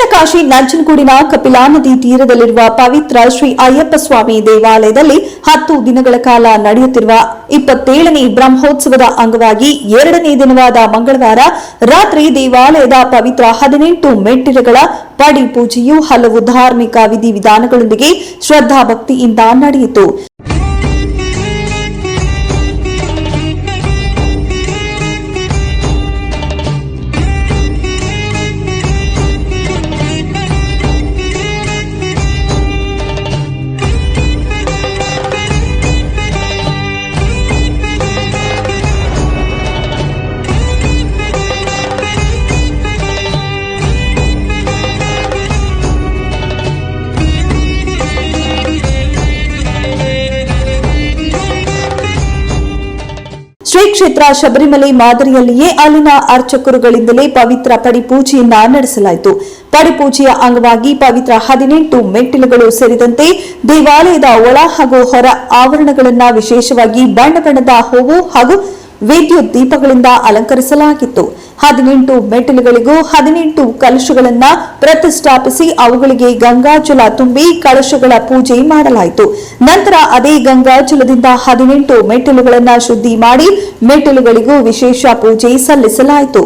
ದಕ್ಷಿಣ ಕಾಶಿ ನಂಜನಗೂಡಿನ ಕಪಿಲಾ ನದಿ ತೀರದಲ್ಲಿರುವ ಪವಿತ್ರ ಶ್ರೀ ಅಯ್ಯಪ್ಪ ಸ್ವಾಮಿ ದೇವಾಲಯದಲ್ಲಿ ಹತ್ತು ದಿನಗಳ ಕಾಲ ನಡೆಯುತ್ತಿರುವ ಇಪ್ಪತ್ತೇಳನೇ ಬ್ರಹ್ಮೋತ್ಸವದ ಅಂಗವಾಗಿ ಎರಡನೇ ದಿನವಾದ ಮಂಗಳವಾರ ರಾತ್ರಿ ದೇವಾಲಯದ ಪವಿತ್ರ ಹದಿನೆಂಟು ಮೆಟ್ಟಿಲುಗಳ ಪಡಿ ಪೂಜೆಯು ಹಲವು ಧಾರ್ಮಿಕ ವಿಧಿವಿಧಾನಗಳೊಂದಿಗೆ ಶ್ರದ್ಧಾಭಕ್ತಿಯಿಂದ ನಡೆಯಿತು. ಶ್ರೀ ಕ್ಷೇತ್ರ ಶಬರಿಮಲೆ ಮಾದರಿಯಲ್ಲಿಯೇ ಅಲ್ಲಿನ ಅರ್ಚಕರುಗಳಿಂದಲೇ ಪವಿತ್ರ ಪಡಿಪೂಜೆಯನ್ನ ನಡೆಸಲಾಯಿತು. ಪಡಿಪೂಜೆಯ ಅಂಗವಾಗಿ ಪವಿತ್ರ ಹದಿನೆಂಟು ಮೆಟ್ಟಿಲುಗಳು ಸೇರಿದಂತೆ ದೇವಾಲಯದ ಒಳ ಹಾಗೂ ಹೊರ ಆವರಣಗಳನ್ನ ವಿಶೇಷವಾಗಿ ಬಣ್ಣ ಬಣ್ಣದ ಹೂವು ಹಾಗೂ ವಿದ್ಯುತ್ ದೀಪಗಳಿಂದ ಅಲಂಕರಿಸಲಾಗಿತ್ತು. ಹದಿನೆಂಟು ಮೆಟ್ಟಿಲುಗಳಿಗೂ ಹದಿನೆಂಟು ಕಲಶಗಳನ್ನ ಪ್ರತಿಷ್ಠಾಪಿಸಿ ಅವುಗಳಿಗೆ ಗಂಗಾಜಲ ತುಂಬಿ ಕಲಶಗಳ ಪೂಜೆ ಮಾಡಲಾಯಿತು. ನಂತರ ಅದೇ ಗಂಗಾಜಲದಿಂದ ಹದಿನೆಂಟು ಮೆಟ್ಟಿಲುಗಳನ್ನ ಶುದ್ಧಿ ಮಾಡಿ ಮೆಟ್ಟಿಲುಗಳಿಗೂ ವಿಶೇಷ ಪೂಜೆ ಸಲ್ಲಿಸಲಾಯಿತು.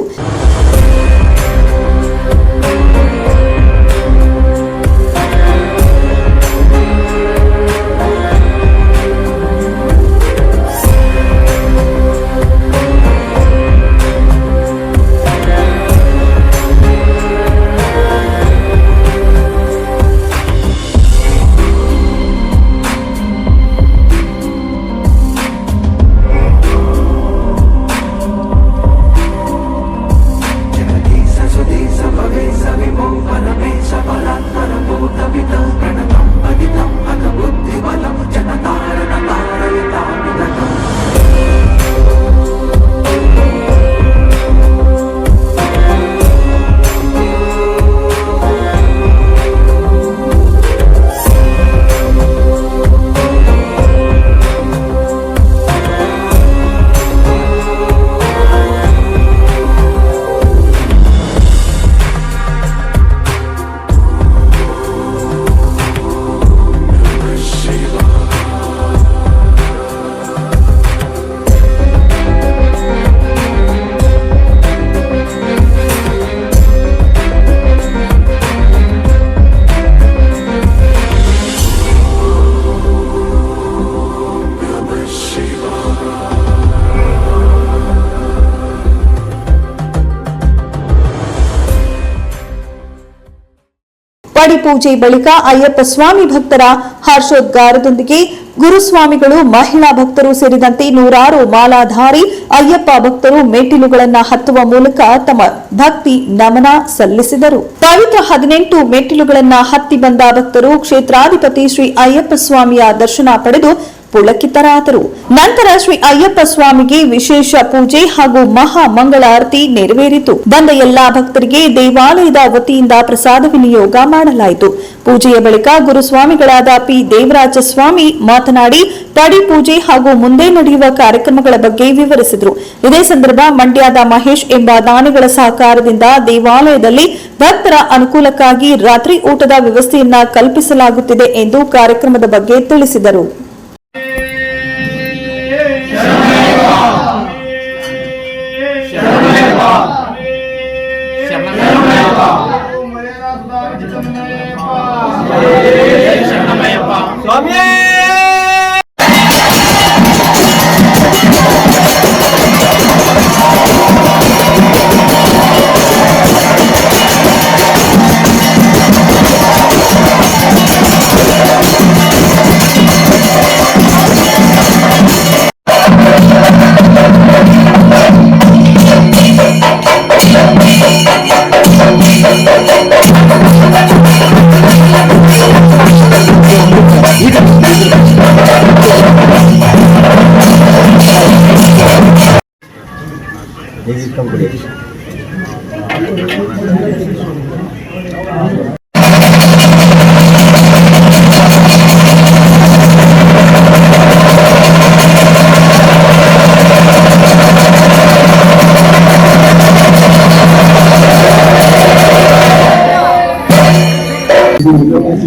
ಪಡಿಪೂಜೆ ಬಳಿಕ ಅಯ್ಯಪ್ಪ ಸ್ವಾಮಿ ಭಕ್ತರ ಹರ್ಷೋದ್ಗಾರದೊಂದಿಗೆ ಗುರುಸ್ವಾಮಿಗಳು ಮಹಿಳಾ ಭಕ್ತರು ಸೇರಿದಂತೆ ನೂರಾರು ಮಾಲಾಧಾರಿ ಅಯ್ಯಪ್ಪ ಭಕ್ತರು ಮೆಟ್ಟಿಲುಗಳನ್ನು ಹತ್ತುವ ಮೂಲಕ ತಮ್ಮ ಭಕ್ತಿ ನಮನ ಸಲ್ಲಿಸಿದರು. ಪವಿತ್ರ ಹದಿನೆಂಟು ಮೆಟ್ಟಿಲುಗಳನ್ನು ಹತ್ತಿ ಬಂದ ಭಕ್ತರು ಕ್ಷೇತ್ರಾಧಿಪತಿ ಶ್ರೀ ಅಯ್ಯಪ್ಪ ಸ್ವಾಮಿಯ ದರ್ಶನ ಪಡೆದು ಪುಳಕಿತರಾದರು. ನಂತರ ಶ್ರೀ ಅಯ್ಯಪ್ಪ ಸ್ವಾಮಿಗೆ ವಿಶೇಷ ಪೂಜೆ ಹಾಗೂ ಮಹಾ ಮಂಗಳಾರತಿ ನೆರವೇರಿತು. ಬಂದ ಎಲ್ಲಾ ಭಕ್ತರಿಗೆ ದೇವಾಲಯದ ವತಿಯಿಂದ ಪ್ರಸಾದ ವಿನಿಯೋಗ ಮಾಡಲಾಯಿತು. ಪೂಜೆಯ ಬಳಿಕ ಗುರುಸ್ವಾಮಿಗಳಾದ ಪಿ. ದೇವರಾಜ ಸ್ವಾಮಿ ಮಾತನಾಡಿ, ತಡಿ ಪೂಜೆ ಹಾಗೂ ಮುಂದೆ ನಡೆಯುವ ಕಾರ್ಯಕ್ರಮಗಳ ಬಗ್ಗೆ ವಿವರಿಸಿದರು. ಇದೇ ಸಂದರ್ಭ ಮಂಡ್ಯದ ಮಹೇಶ್ ಎಂಬ ದಾನಿಗಳ ಸಹಕಾರದಿಂದ ದೇವಾಲಯದಲ್ಲಿ ಭಕ್ತರ ಅನುಕೂಲಕ್ಕಾಗಿ ರಾತ್ರಿ ಊಟದ ವ್ಯವಸ್ಥೆಯನ್ನ ಕಲ್ಪಿಸಲಾಗುತ್ತಿದೆ ಎಂದು ಕಾರ್ಯಕ್ರಮದ ಬಗ್ಗೆ ತಿಳಿಸಿದರು.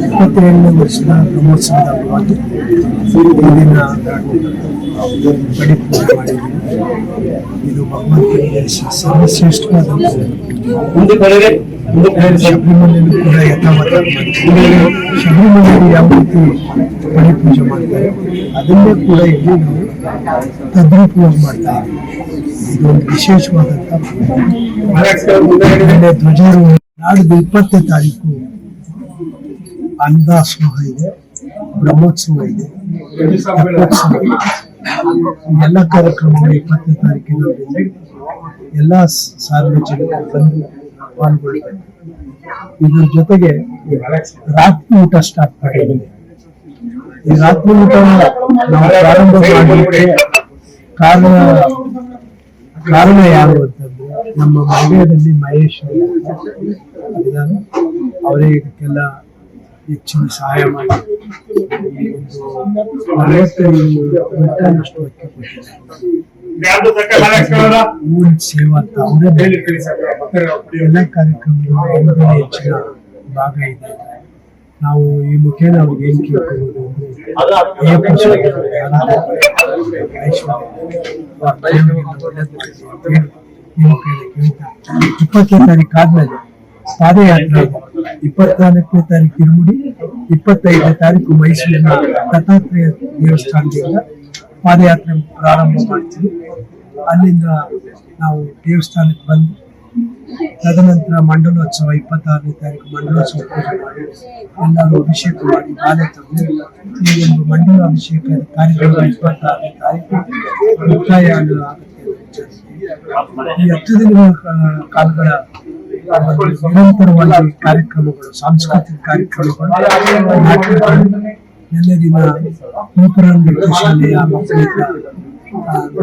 ಇಪ್ಪತ್ತೇಳನೇ ವರ್ಷದ ಬ್ರಹ್ಮೋತ್ಸವದ ಅಂಗವಾಗಿ ಇಂದಿನ ಬಡಿ ಪೂಜೆ ಮಾಡಿದ್ದೀವಿ. ಇದು ಭಗವಂತನಿಗೆ ಸರ್ವಶ್ರೇಷ್ಠವಾದ ಶಬರಿಮಲೆಯಲ್ಲೂ ಕೂಡ ಯಥಾವತ. ಶಬರಿಮಲೆಯಲ್ಲಿ ಯಾವ ರೀತಿ ಬಡಿ ಪೂಜೆ ಮಾಡ್ತಾರೆ? ಅದನ್ನೇ ಕೂಡ ಇಲ್ಲಿ ನಾವು ತದ್ರೂಪವಾಗಿ ಮಾಡ್ತಾ ಇದ್ದೀವಿ. ಇದು ಒಂದು ವಿಶೇಷವಾದಂಥ ಧ್ವಜಾರೋಹಣ. ನಾಡಿದ್ದು ಇಪ್ಪತ್ತನೇ ತಾರೀಕು. ಅನ್ನದಾಸೋಹ ಇದೆ, ಬ್ರಹ್ಮೋತ್ಸವ ಇದೆ ಎಲ್ಲ ಕಾರ್ಯಕ್ರಮಗಳು ಇಪ್ಪತ್ತನೇ ತಾರೀಕಿನ ಎಲ್ಲ ಸಾರ್ವಜನಿಕರು ಬಂದು ಪಾಲ್ಗೊಳ್ಬೇಕು ಇದ್ರ ಜೊತೆಗೆ ರಾತ್ರಿ ಊಟ ಸ್ಟಾರ್ಟ್ ಮಾಡಿದ್ದೀವಿ. ಈ ರಾತ್ರಿ ಊಟ ನಾವು ಪ್ರಾರಂಭ ಕಾರಣ ಕಾರಣ ಯಾರು ಅಂತಂದ್ರೆ ನಮ್ಮ ಮಂಡ್ಯದಲ್ಲಿ ಮಹೇಶ್ ಅವರೇ ಇದ್ದಾರೆ. ಹೆಚ್ಚಿನ ಸಹಾಯ ಮಾಡಿ. ನಲವತ್ತೈದು ಕ್ವಿಂಟಲ್ನಷ್ಟು ಅಕ್ಕಿ ಕೊಟ್ಟಿದ್ದಾರೆ ಊರಿನ ಸೇವಾ ಅಂತ ಅವರೇ ಎಲ್ಲ ಕಾರ್ಯಕ್ರಮಗಳು ಅವರೇ ಹೆಚ್ಚಿನ ಭಾಗ ಇದೆ. ನಾವು ಈ ಮುಖೇನ ಅವ್ರಿಗೆ ಏನ್ ಕೇಳ್ತಾ ಇಪ್ಪತ್ತನೇ ತಾರೀಕು ಆದ್ಮೇಲೆ ಪಾದಯಾತ್ರೆ. ಇಪ್ಪತ್ನಾಲ್ಕನೇ ತಾರೀಕು ಇರುಮುಡಿ ಇಪ್ಪತ್ತೈದನೇ ತಾರೀಕು ಮೈಸೂರಿನ ದತ್ತಾತ್ರೇಯ ದೇವಸ್ಥಾನದಿಂದ ಪಾದಯಾತ್ರೆ ಪ್ರಾರಂಭ ಮಾಡ್ತೀವಿ ಅಲ್ಲಿಂದ ನಾವು ದೇವಸ್ಥಾನಕ್ಕೆ ಬಂದು ತದನಂತರ ಮಂಡಲೋತ್ಸವ, ಇಪ್ಪತ್ತಾರನೇ ತಾರೀಕು ಮಂಡಲೋತ್ಸವ ಪೂಜೆ ಮಾಡಿ, ಎಲ್ಲರೂ ಅಭಿಷೇಕ ಮಾಡಿ ಬಾಲೆ ತಂದು ಈ ಒಂದು ಮಂಡಲ ಅಭಿಷೇಕ ಕಾರ್ಯಕ್ರಮ ಇಪ್ಪತ್ತಾರನೇ ತಾರೀಕು ಮುಕ್ತಾಯ. ಈ ಹತ್ತು ದಿನಗಳ ಕಾಲಗಳ ನಿರಂತರವಾಗಿ ಕಾರ್ಯಕ್ರಮಗಳು ಸಾಂಸ್ಕೃತಿಕ ಕಾರ್ಯಕ್ರಮಗಳು ನಿನ್ನೆ ದಿನ ನೂಪುರ ನೃತ್ಯ ಶಾಲೆಯ ಮಕ್ಕಳಿಂದ